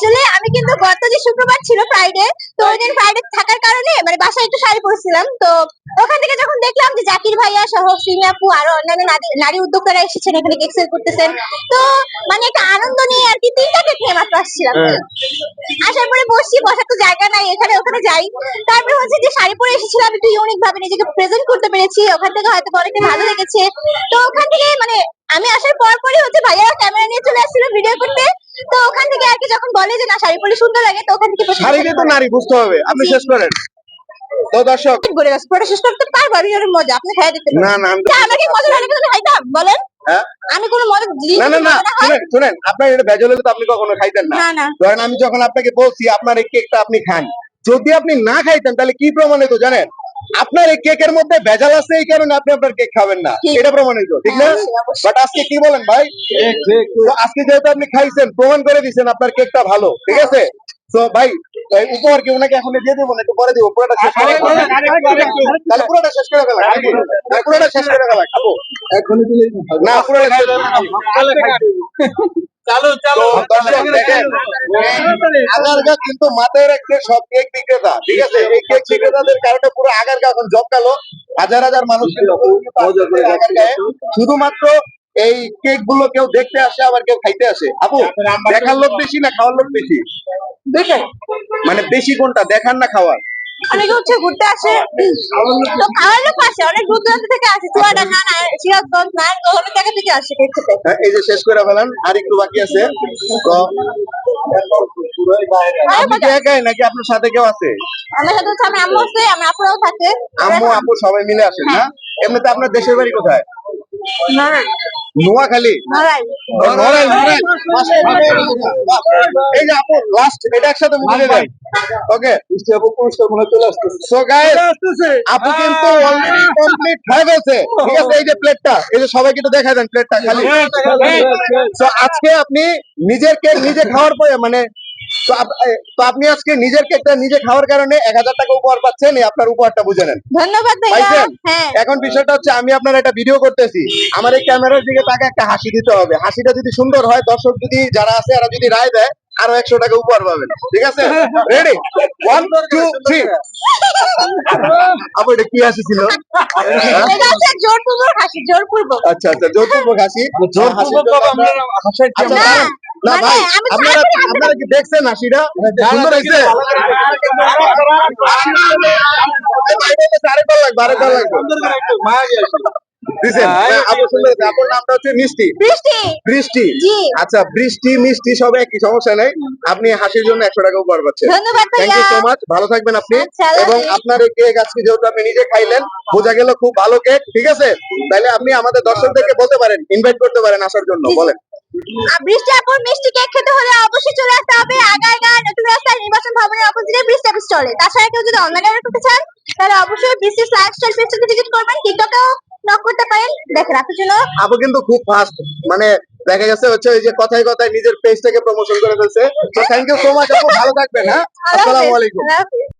আসলে আমি কিন্তু গত যে শুক্রবার ছিল ফ্রাইডে তো ওই দিন ফ্রাইডে থাকার কারণে মানে বাসায় একটু শাড়ি পরছিলাম। তো ওখান থেকে যখন দেখলাম যে জাকির ভাইয়া সহ সিমি আপু আরও অন্যান্য নারী- উদ্যোক্তারা এসেছেন এখানে কেক সেল করতেছেন তো মানে একটা আনন্দ নিয়ে আর কি তিনটা কেক নিয়ে মাত্র আসছিলাম। হ্যাঁ। আসার পরে বসছি বসার তো জায়গা নাই এখানে ওখানে যাই। তারপরে হচ্ছে যে শাড়ি পরে এসেছিলাম একটু ইউনিক ভাবে নিজেকে প্রেজেন্ট করতে পেরেছি ওখান থেকে হয়তো অনেকটা ভালো লেগেছে। তো ওখান থেকে মানে আমি আসার পর পরই হচ্ছে ভাইয়ারা ক্যামেরা নিয়ে চলে আসছিল ভিডিও করতে তো ওখান থেকে আর কি যখন বলে যে না শাড়ি পরে সুন্দর লাগে তো ওখান থেকে শাড়িতে তো নারী বুঝতে হবে। আপনি শেষ করেন। তো দর্শক করে গেছে পুরোটা শেষ করতে পারব? আমি মজা আপনি খাই না না মজা লাগে খাইতাম? বলেন। হ্যাঁ? আমি কোনো মজা না না না শুনেন শুনেন আপনার এটা বেজল হলে তো আপনি কখনো খাইতেন না। না না। ধরেন আমি যখন আপনাকে বলছি আপনার এই কেকটা আপনি খান। যদি আপনি না খাইতেন তাহলে কি প্রমাণিত জানেন? আপনার এই কেকের মধ্যে ভেজাল আছে এই কারণে আপনি আপনার কেক খাবেন না। এটা প্রমাণিত ঠিক না? হ্যাঁ, অবশ্যই। বাট আজকে কি বলেন ভাই? আজকে যেহেতু আপনি খাইছেন প্রমাণ করে দিচ্ছেন আপনার কেকটা ভালো ঠিক আছে? তো ভাই উপহার কি ওনাকে এখন দিয়ে দেবো না একটু পরে দেবো? পুরোটা শেষ করে। তাহলে পুরোটা শেষ করে ফেলা পুরোটা শেষ করে ফেলা খাব। না পুরোটা আগারগা কিন্তু মাথায় সব কেক বিক্রেতা ঠিক আছে? এই কেক বিক্রেতাদের কারণে পুরো আগারগা এখন জমকালো। হাজার হাজার মানুষ শুধুমাত্র এই কেকগুলো কেউ দেখতে আসে আবার কেউ খাইতে আসে। আপু দেখার লোক বেশি না খাওয়ার লোক বেশি? দেখেন। মানে বেশি কোনটা? দেখার না খাওয়ার। অনেকে হচ্ছে ঘুরতে আসে। তো খাওয়ার লোক আসে অনেক দূর দূরান্ত থেকে আসে চুয়াডাঙ্গা না সিরাজগঞ্জ নারায়ণগঞ্জ অনেক জায়গা থেকে আসে কেক খেতে। হ্যাঁ, এই যে শেষ করে ফেলান আর একটু বাকি আছে। তো একাই নাকি আপনার সাথে কেউ আছে? আমার সাথে হচ্ছে আমার আম্মু আছে আমার আপুরাও থাকে। আম্মু আপু সবাই মিলে আসেন না? এমনিতে আপনার দেশের বাড়ি কোথায়? নড়াই নোয়াখালী। এই যে আপু লাস্ট এটা একসাথে ওকে আপু পুরস্কার মনে চলে আসতেছে। সো গাইস আপু কিন্তু অলরেডি কমপ্লিট হয়ে গেছে। ঠিক আছে এই যে প্লেটটা এই যে সবাইকে একটু দেখা দেন প্লেটটা খালি। আজকে আপনি নিজের কেক নিজে খাওয়ার পরে মানে তো তো আপনি আজকে নিজের কেকটা নিজে খাওয়ার কারণে এক হাজার টাকা উপহার পাচ্ছেন আপনার উপহারটা বুঝে নেন। ধন্যবাদ? হ্যাঁ। এখন বিষয়টা হচ্ছে আমি আপনার একটা ভিডিও করতেছি। আমার এই ক্যামেরার দিকে তাকে একটা হাসি দিতে হবে। হাসিটা যদি সুন্দর হয় দর্শক যদি যারা আছে এরা যদি রায় দেয় আরও একশো টাকা উপহার পাবেন। ঠিক আছে? রেডি ওয়ান টু থ্রি আপু এটা কি হাসি ছিল? এটা হচ্ছে জোরপূর্বক হাসি জোরপূর্বক। আচ্ছা আচ্ছা হাসি। জোর হাসি আচ্ছা, না, দাঁড়ান। না ভাই আপনারা আপনারা কি দেখছেন হাসিটা সুন্দর হয়েছে? আরেকবার লাগবে আরেকবার লাগবে। দিছেন আপু সুন্দর হয়েছে আপুর নামটা হচ্ছে মিষ্টি। বৃষ্টি। বৃষ্টি। আচ্ছা বৃষ্টি মিষ্টি সব একই সমস্যা নেই। আপনি হাসির জন্য একশো টাকা উপহার পাচ্ছেন। থ্যাংক ইউ সো মাচ ভালো থাকবেন আপনি। আচ্ছা, এবং আপনার এই কেক আজকে যেহেতু আপনি নিজে খাইলেন বোঝা গেল খুব ভালো কেক ঠিক আছে? তাহলে আপনি আমাদের দর্শকদেরকে বলতে পারেন ইনভাইট করতে পারেন আসার জন্য বলেন। বৃষ্টি আপুর মিষ্টি কেক খেতে হলে অবশ্যই চলে আসতে হবে। আগারগা নতুন রাস্তা নির্বাচন ভবনের অপোজিটে বৃষ্টি অফিস চলে। তাছাড়া কেউ যদি অনলাইনে অর্ডার করতে চান তাহলে অবশ্যই বৃষ্টি লাইফস্টাইল ফেসবুকে ভিজিট করবেন। টিকটকেও নক করতে পারেন। দেখেন আপনার জন্য আপু কিন্তু খুব ফাস্ট মানে দেখা গেছে হচ্ছে ওই যে কথায় কথায় নিজের পেজটাকে প্রমোশন করে ফেলছে। তো থ্যাংক ইউ সো মাচ আপু। ভালো থাকবেন হ্যাঁ? আসসালামু আলাইকুম।